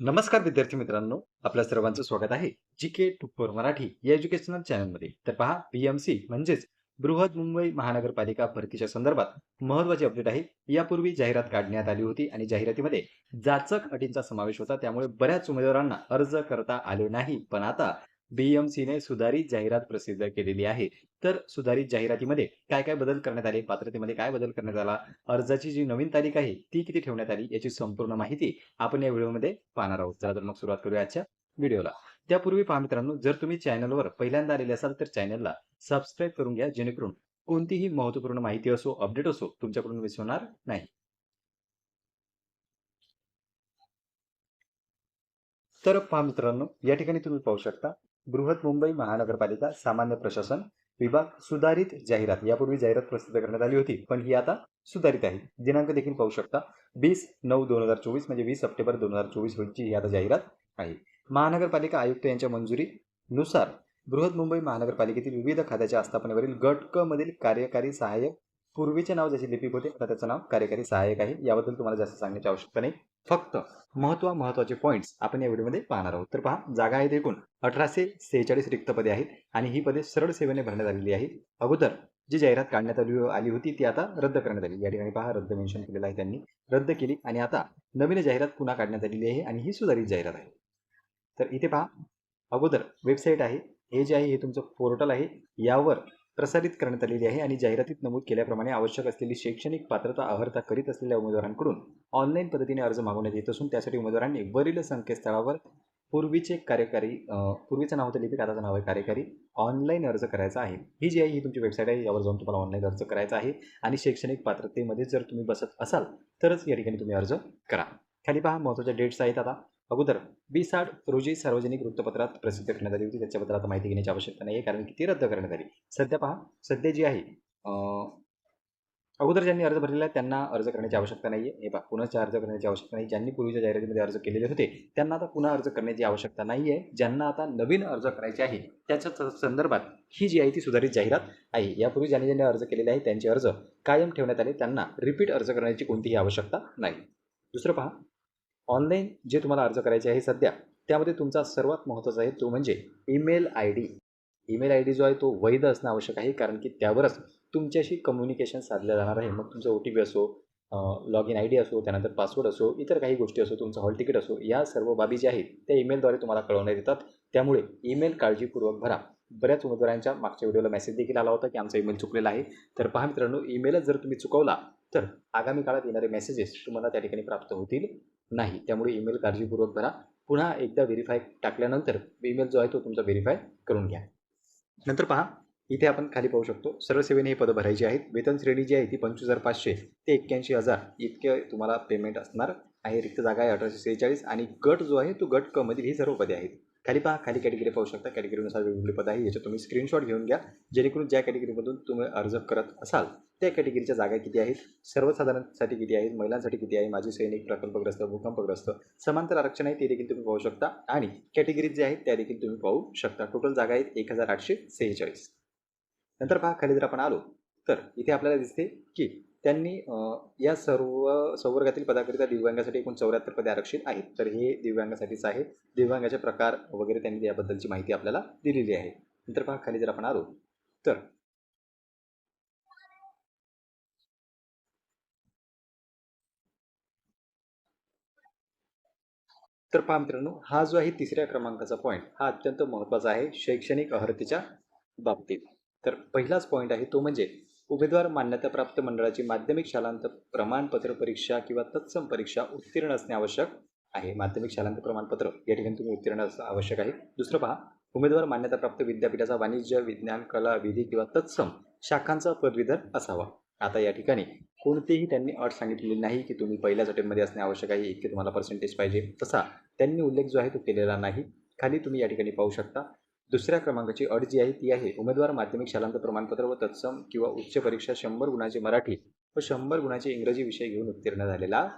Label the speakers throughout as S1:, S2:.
S1: नमस्कार विद्यार्थी मित्रांनो आपल्या सर्वांचं स्वागत आहे G K two four Marathi या एज्युकेशनल चॅनलमध्ये तर पहा पीएमसी म्हणजेच बृहद मुंबई महानगरपालिका भरतीच्या संदर्भात महत्वाची अपडेट आहे. यापूर्वी जाहिरात काढण्यात आली होती आणि जाहिरातीमध्ये जाचक अटींचा समावेश होता. त्यामुळे बऱ्याच उमेदवारांना अर्ज करता आले नाही. पण आता बीएमसीने सुधारित जाहिरात प्रसिद्ध केलेली आहे. तर सुधारित जाहिरातीमध्ये काय काय बदल करण्यात आले? पात्रतेमध्ये काय बदल करण्यात आला? अर्जाची जी नवीन तारीख आहे ती किती ठेवण्यात आली? याची संपूर्ण माहिती आपण या व्हिडिओमध्ये पाहणार आहोत. चला तर मग सुरुवात करूया आजच्या व्हिडिओला. त्यापूर्वी पहा मित्रांनो जर तुम्ही चॅनलवर पहिल्यांदा आलेले असाल तर चॅनलला सबस्क्राईब करून घ्या जेणेकरून कोणतीही महत्त्वपूर्ण माहिती असो अपडेट असो तुमच्याकडून मिस होणार नाही. तर पहा मित्रांनो या ठिकाणी तुम्ही पाहू शकता बृहत मुंबई महानगरपालिका सामान्य प्रशासन विभाग सुधारित जाहिरात. यापूर्वी जाहिरात प्रसिद्ध करण्यात आली होती पण ही आता सुधारित आहे. दिनांक देखील पाहू शकता वीस नऊ दोन हजार चोवीस म्हणजे वीस सप्टेंबर दोन हजार चोवीस रोजीची ही आता जाहिरात आहे. महानगरपालिका आयुक्त यांच्या मंजुरीनुसार बृहत मुंबई महानगरपालिकेतील विविध खात्याच्या आस्थापनेवरील गट क मधील कार्यकारी सहाय्यक पूर्वीचे नाव जसे लिपिक होते आता त्याचं नाव कार्यकारी सहाय्यक आहे. याबद्दल तुम्हाला जास्त सांगण्याची आवश्यकता नाही. फक्त महत्त्व महत्त्वाचे पॉईंट्स आपण या व्हिडिओमध्ये पाहणार आहोत. तर पहा जागा आहेत एकूण अठराशे सेहेचाळीस रिक्त पदे आहेत आणि ही पदे सरळ सेवेने भरण्यात आलेली आहेत. अगोदर जी जाहिरात काढण्यात आली आली होती ती आता रद्द करण्यात आली. या ठिकाणी पहा रद्द मेन्शन केलेलं आहे त्यांनी. रद्द केली आणि आता नवीन जाहिरात पुन्हा काढण्यात आलेली आहे आणि ही सुधारित जाहिरात आहे. तर इथे पहा अगोदर वेबसाईट आहे. हे जे आहे हे तुमचं पोर्टल आहे. यावर प्रसारित करण्यात आलेली आहे आणि जाहिरातीत नमूद केल्याप्रमाणे आवश्यक असलेली शैक्षणिक पात्रता अहर्ता करीत असलेल्या उमेदवारांकडून ऑनलाईन पद्धतीने अर्ज मागवण्यात येत असून त्यासाठी उमेदवारांनी वरील संकेतस्थळावर पूर्वीचे कार्यकारी पूर्वीचं नाव होतं लिपिक आताचं नाव आहे कार्यकारी ऑनलाईन अर्ज करायचा आहे. ही जी आहे ही तुमची वेबसाईट आहे यावर जाऊन तुम्हाला ऑनलाईन अर्ज करायचा आहे आणि शैक्षणिक पात्रतेमध्ये जर तुम्ही बसत असाल तरच या ठिकाणी तुम्ही अर्ज करा. खाली पहा महत्त्वाच्या डेट्स आहेत आता. अगोदर वीस आठ रोजी सार्वजनिक वृत्तपत्रात प्रसिद्ध करण्यात आली होती. त्याच्याबद्दल आता माहिती घेण्याची आवश्यकता नाही आहे कारण की ती रद्द करण्यात आली. सध्या पहा सध्या जी आहे अगोदर ज्यांनी अर्ज भरलेला आहे त्यांना अर्ज करण्याची आवश्यकता नाही आहे हे पहा पुन्हा अर्ज करण्याची आवश्यकता नाही ज्यांनी पूर्वीच्या जाहिरातीमध्ये अर्ज केलेले होते त्यांना आता पुन्हा अर्ज करण्याची आवश्यकता नाही आहे ज्यांना आता नवीन अर्ज करायचे आहे त्याच्या स- संदर्भात ही जी आहे ती सुधारित जाहिरात आहे. यापूर्वी ज्यांनी ज्यांनी अर्ज केलेले आहे त्यांचे अर्ज कायम ठेवण्यात आले. त्यांना रिपीट अर्ज करण्याची कोणतीही आवश्यकता नाही. दुसरं पहा ऑनलाईन जे तुम्हाला अर्ज करायचे आहे सध्या त्यामध्ये तुमचा सर्वात महत्त्वाचा आहे तो म्हणजे email I D. Email I D जो आहे तो वैध असणं आवश्यक आहे कारण की त्यावरच तुमच्याशी कम्युनिकेशन साधलं जाणार आहे. मग तुमचं ओ टी पी असो लॉग इन आय डी असो त्यानंतर पासवर्ड असो इतर काही गोष्टी असो तुमचं हॉल तिकीट असो या सर्व बाबी ज्या आहेत त्या ईमेलद्वारे तुम्हाला कळवण्यात येतात. त्यामुळे ईमेल काळजीपूर्वक भरा. बऱ्याच उमेदवारांच्या मागच्या व्हिडिओला मेसेज देखील आला होता की आमचा ईमेल चुकलेला आहे. तर पहा मित्रांनो ईमेलच जर तुम्ही चुकवला तर आगामी काळात येणारे मेसेजेस तुम्हाला त्या ठिकाणी प्राप्त होतील. नाही. त्यामुळे ईमेल काळजीपूर्वक भरा. पुन्हा एकदा व्हेरीफाय टाकल्यानंतर ईमेल जो आहे तो तुमचा व्हेरीफाय करून घ्या. नंतर पहा इथे आपण खाली पाहू शकतो सरळ सेवेने हे पदं भरायची आहेत. वेतन श्रेणी जी आहे ती पंचवीस हजार पाचशे ते एक्क्याऐंशी हजार इतके तुम्हाला पेमेंट असणार आहे. रिक्त जागा आहे अठराशे सेहेचाळीस आणि गट जो आहे तो गट क मधील ही सर्व पदे आहेत. खाली पहा खाली कॅटेगरी पाहू शकता. कॅटेगरीनुसार वेगवेगळी पद आहे याचे तुम्ही स्क्रीनशॉट घेऊन घ्या. जेणेकरून ज्या कॅटेगरीमधून तुम्ही अर्ज करत असाल त्या कॅटेगरीच्या जागा किती आहेत? सर्वसाधारणसाठी किती आहेत? महिलांसाठी किती आहे? माजी सैनिक प्रकल्पग्रस्त भूकंपग्रस्त समांतर आरक्षण आहे ते देखील तुम्ही पाहू शकता. आणि कॅटेगरीज जे आहेत त्या देखील तुम्ही पाहू शकता. टोटल जागा आहेत एक हजार आठशे सेहेचाळीस. नंतर पहा खाली जर आपण आलो तर इथे आपल्याला दिसते की त्यांनी या सर्व संवर्गातील पदाकरिता दिव्यांगासाठी एकूण चौऱ्याहत्तर पदे आरक्षित आहेत. तर हे दिव्यांगासाठीच आहे दिव्यांगाचे प्रकार वगैरे त्यांनी याबद्दलची माहिती आपल्याला दिलेली आहे. नंतर पहा खाली जर आपण आलो तर तर पहा मित्रांनो हा जो आहे तिसऱ्या क्रमांकाचा पॉईंट हा अत्यंत महत्त्वाचा आहे शैक्षणिक अर्हतेच्या बाबतीत. तर पहिलाच पॉईंट आहे तो म्हणजे उमेदवार मान्यताप्राप्त मंडळाची माध्यमिक शालांत प्रमाणपत्र परीक्षा किंवा तत्सम परीक्षा उत्तीर्ण असणे आवश्यक आहे. माध्यमिक शालांत प्रमाणपत्र या ठिकाणी तुम्ही उत्तीर्ण असणं आवश्यक आहे. दुसरं पहा उमेदवार मान्यताप्राप्त विद्यापीठाचा वाणिज्य विज्ञान कला विधी किंवा तत्सम शाखांचा पदवीधर असावा. आता या ठिकाणी कोणतेही त्यांनी अट सांगितलेली नाही की तुम्ही पहिल्याच अटेम्पमध्ये असणे आवश्यक आहे इतके तुम्हाला पर्सेंटेज पाहिजे. तसा त्यांनी उल्लेख जो आहे तो केलेला नाही. खाली तुम्ही या ठिकाणी पाहू शकता. दुसऱ्या क्रमांकाची अट जी आहे ती आहे उमेदवार माध्यमिक शालांत प्रमाणपत्र व तत्सम किंवा उच्च परीक्षा शंभर गुणाचे मराठी व शंभर गुणाचे इंग्रजी विषय घेऊन उत्तीर्ण झालेला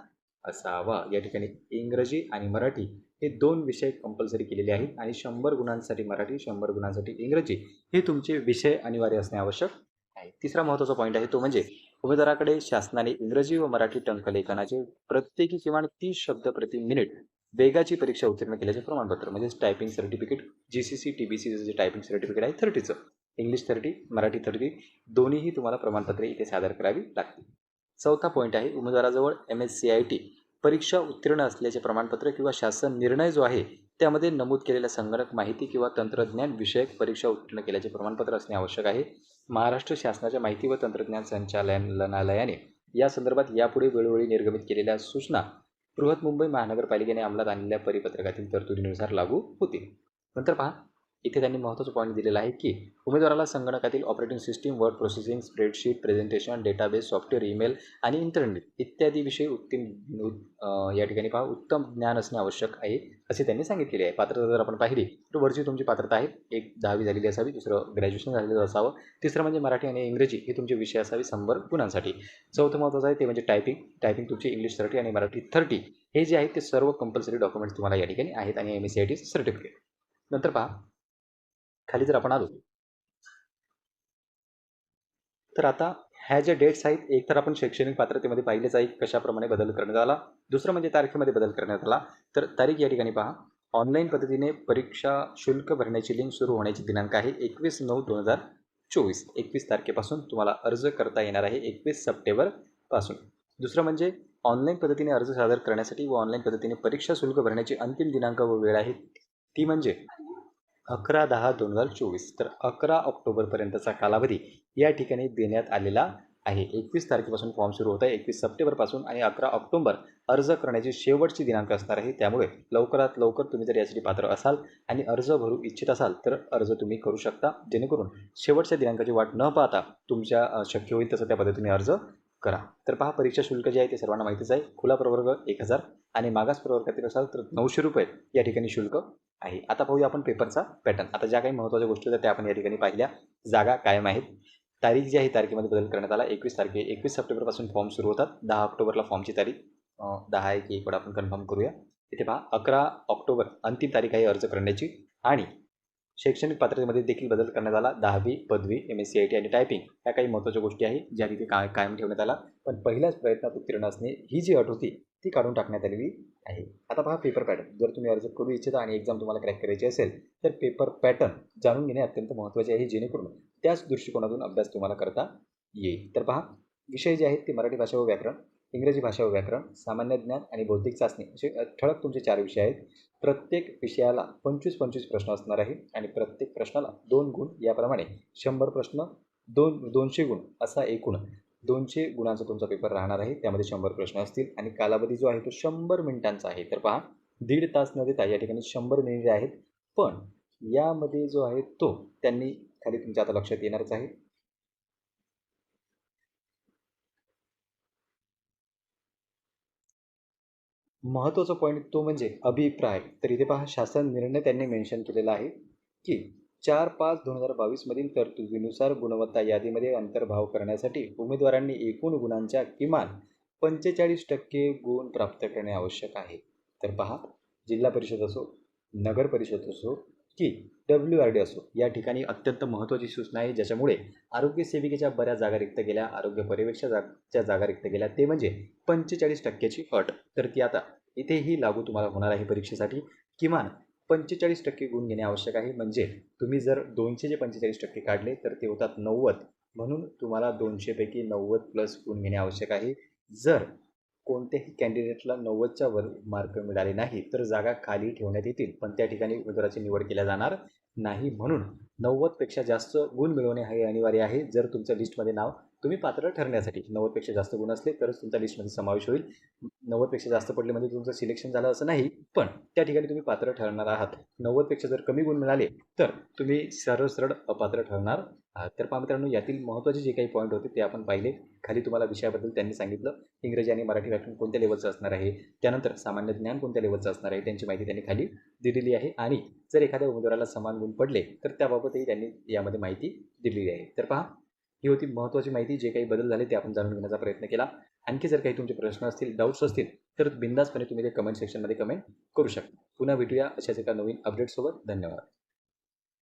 S1: असावा. या ठिकाणी इंग्रजी आणि मराठी हे दोन विषय कंपल्सरी केलेले आहेत आणि शंभर गुणांसाठी मराठी शंभर गुणांसाठी इंग्रजी हे तुमचे विषय अनिवार्य असणे आवश्यक आहे. तिसरा महत्त्वाचा पॉईंट आहे तो म्हणजे उमेदवाराकडे शासनाने इंग्रजी व मराठी टंकलेखनाचे प्रत्येकी किमान तीस शब्द प्रति मिनिट वेगाची परीक्षा उत्तीर्ण केल्याचे प्रमाणपत्र म्हणजेच typing certificate G C C T B सीचं जे टायपिंग सर्टिफिकेट आहे थर्टीचं इंग्लिश थर्टी मराठी थर्टी दोन्हीही तुम्हाला प्रमाणपत्रे इथे सादर करावी लागतील. चौथा पॉईंट आहे उमेदवाराजवळ M S C I T परीक्षा उत्तीर्ण असल्याचे प्रमाणपत्र किंवा शासन निर्णय जो आहे त्यामध्ये नमूद केलेल्या संगणक माहिती किंवा तंत्रज्ञान विषयक परीक्षा उत्तीर्ण केल्याचे प्रमाणपत्र असणे आवश्यक आहे. महाराष्ट्र शासनाच्या माहिती व तंत्रज्ञान संचालनालयाने या संदर्भात यापुढे वेळोवेळी निर्गमित केलेल्या सूचना बृहत मुंबई महानगरपालिकेने अंमलात आणलेल्या परिपत्रकातील तरतुदीनुसार लागू होतील. नंतर पहा. इथे त्यांनी महत्त्वाचा पॉईंट दिलेला आहे की उमेदवाराला संगणकातील operating system word processing spreadsheet presentation database software email आणि इंटरनेट इत्यादी विषयी उत्तम या ठिकाणी पहा उत्तम ज्ञान असणे आवश्यक आहे असे त्यांनी सांगितलेले आहे. पात्रता जर आपण पाहिली तर वरची तुमची पात्रता आहे एक दहावी झालेली असावी दुसरं ग्रॅज्युएशन झालेलं असावं तिसरं म्हणजे मराठी आणि इंग्रजी हे तुमचे विषय असावे शंभर गुणांसाठी. चौथं महत्त्वाचं आहे ते म्हणजे टायपिंग टायपिंग तुमची इंग्लिश थर्टी आणि मराठी थर्टी हे जे आहेत ते सर्व कंपल्सरी डॉक्युमेंट्स तुम्हाला या ठिकाणी आहेत आणि M S C I T certificate नंतर पहा खाली जर आपण आलो. तर आता ह्या ज्या डेट्स आहेत एक तर आपण शैक्षणिक पात्रतेमध्ये पाहिलेच आहे कशाप्रमाणे बदल करण्यात आला. दुसरं म्हणजे तारखेमध्ये बदल करण्यात आला. तर तारीख या ठिकाणी पहा. ऑनलाईन पद्धतीने परीक्षा शुल्क भरण्याची लिंक सुरू होण्याची दिनांक आहे एकवीस नऊ दोन हजार चोवीस. एकवीस तारखेपासून तुम्हाला अर्ज करता येणार आहे एकवीस सप्टेंबरपासून दुसरं म्हणजे ऑनलाईन पद्धतीने अर्ज सादर करण्यासाठी व ऑनलाईन पद्धतीने परीक्षा शुल्क भरण्याची अंतिम दिनांक व वेळ आहे ती म्हणजे अकरा दहा दोन हजार चोवीस. तर अकरा ऑक्टोबरपर्यंतचा कालावधी या ठिकाणी देण्यात आलेला आहे. एकवीस तारखेपासून फॉर्म सुरू होत आहे. एकवीस सप्टेंबरपासून आणि अकरा ऑक्टोबर अर्ज करण्याची शेवटची दिनांक असणार आहे. त्यामुळे लवकरात लवकर तुम्ही जर यासाठी पात्र असाल आणि अर्ज भरू इच्छित असाल तर अर्ज तुम्ही करू शकता. जेणेकरून शेवटच्या दिनांकाची वाट न पाहता तुमच्या शक्य होईल तसं त्या पद्धतीने अर्ज करा. तर पहा परीक्षा शुल्क जे आहे ते सर्वांना माहितीच आहे. खुला प्रवर्ग एक हजार आणि मागास प्रवर्गातील असाल तर नऊशे रुपये या ठिकाणी शुल्क आहे. आता पाहूया आपण पेपरचा पॅटर्न. आता ज्या काही महत्त्वाच्या गोष्टी होत्या त्या आपण या ठिकाणी पाहिल्या. जागा कायम आहेत. तारीख जी आहे तारखेमध्ये बदल करण्यात आला. एकवीस तारखे एकवीस सप्टेंबरपासून फॉर्म सुरू होतात. दहा ऑक्टोबरला फॉर्मची तारीख. दहा आहे की एक वेळा आपण कन्फर्म करूया. इथे पहा अकरा ऑक्टोबर अंतिम तारीख आहे अर्ज करण्याची. आणि शैक्षणिक पात्रतेमध्ये देखील बदल करण्यात आला. दहावी पदवी M S C I T आणि टायपिंग ह्या काही महत्त्वाच्या गोष्टी आहेत ज्या तिथे काय कायम ठेवण्यात आला. पण पहिल्याच प्रयत्नात उत्तीर्ण असणे ही जी अट होती ती काढून टाकण्यात आलेली आहे. आता पहा पेपर पॅटर्न जर तुम्ही अर्ज करू इच्छिता आणि एक्झाम तुम्हाला क्रॅक करायची असेल तर पेपर पॅटर्न जाणून घेणे अत्यंत महत्त्वाचे आहे जेणेकरून त्याच दृष्टिकोनातून अभ्यास तुम्हाला करता येईल. तर पहा विषय जे आहेत ते मराठी भाषा व व्याकरण. इंग्रजी भाषा व व्याकरण सामान्य ज्ञान आणि बौद्धिक चाचणी असे ठळक तुमचे चार विषय आहेत. प्रत्येक विषयाला पंचवीस पंचवीस प्रश्न असणार आहे आणि प्रत्येक प्रश्नाला दोन गुण याप्रमाणे शंभर प्रश्न दोन दोनशे गुण असा एकूण दोनशे गुणांचा तुमचा पेपर राहणार आहे. त्यामध्ये शंभर प्रश्न असतील आणि कालावधी जो आहे तो शंभर मिनिटांचा आहे. तर पहा दीड तास न देता या ठिकाणी शंभर मिनिटे आहेत. पण यामध्ये जो आहे तो त्यांनी खाली तुमच्या आता लक्षात येणारच आहे. महत्त्वाचा पॉईंट तो म्हणजे अभिप्राय. तर इथे पहा शासन निर्णय त्यांनी मेन्शन केलेला आहे की चार पाच दोन हजार बावीसमधील तरतुदीनुसार गुणवत्ता यादीमध्ये अंतर्भाव करण्यासाठी उमेदवारांनी एकूण गुणांच्या किमान पंचेचाळीस टक्के गुण प्राप्त करणे आवश्यक आहे. तर पहा जिल्हा परिषद असो नगर परिषद असो की डब्ल्यू आर डी असो या ठिकाणी अत्यंत महत्त्वाची सूचना आहे ज्याच्यामुळे आरोग्य सेविकेच्या बऱ्याच जागा रिक्त गेल्या आरोग्य पर्यवेक्षकाच्या जागा रिक्त गेल्या ते म्हणजे पंचेचाळीस टक्क्याची अट. तर ती आता इथेही लागू तुम्हाला होणार आहे परीक्षेसाठी किमान पंचेचाळीस टक्के गुण घेणे आवश्यक आहे. म्हणजे तुम्ही जर दोनशे जे पंचेचाळीस टक्के काढले तर ते होतात नव्वद. म्हणून तुम्हाला दोनशेपैकी नव्वद प्लस गुण घेणे आवश्यक आहे. जर कोणत्याही कॅन्डिडेटला नव्वदच्या वर मार्क मिळाले नाही तर जागा खाली ठेवण्यात येतील. पण त्या ठिकाणी उमेदवाराची निवड केल्या जाणार नाही. म्हणून नव्वदपेक्षा जास्त गुण मिळवणे हे अनिवार्य आहे. जर तुमच्या लिस्टमध्ये नाव तुम्ही पात्र ठरण्यासाठी नव्वदपेक्षा जास्त गुण असले तरच तुमचा लिस्टमध्ये समावेश होईल. नव्वदपेक्षा जास्त पडले म्हणजे तुमचं सिलेक्शन झालं असं नाही पण त्या ठिकाणी तुम्ही पात्र ठरणार आहात. नव्वदपेक्षा जर कमी गुण मिळाले तर तुम्ही सरळ सरळ अपात्र ठरणार आहात. तर पहा मित्रांनो यातील महत्त्वाचे जे काही पॉईंट होते ते आपण पाहिले. खाली तुम्हाला विषयाबद्दल त्यांनी सांगितलं. इंग्रजी आणि मराठी व्याकरण कोणत्या लेवलचं असणार आहे? त्यानंतर सामान्य ज्ञान कोणत्या लेवलचं असणार आहे? त्यांची माहिती त्यांनी खाली दिलेली आहे. आणि जर एखाद्या उमेदवाराला समान गुण पडले तर त्याबाबतही त्यांनी यामध्ये माहिती दिलेली आहे. तर पहा ही होती महत्त्वाची माहिती जे काही बदल झाले ते आपण जाणून घेण्याचा प्रयत्न केला. आणखी जर काही तुमचे प्रश्न असतील डाऊट्स असतील तर बिंदासपणे तुम्ही ते कमेंट सेक्शनमध्ये कमेंट करू शकता. पुन्हा भेटूया अशाच एका नवीन अपडेटसोबत धन्यवाद.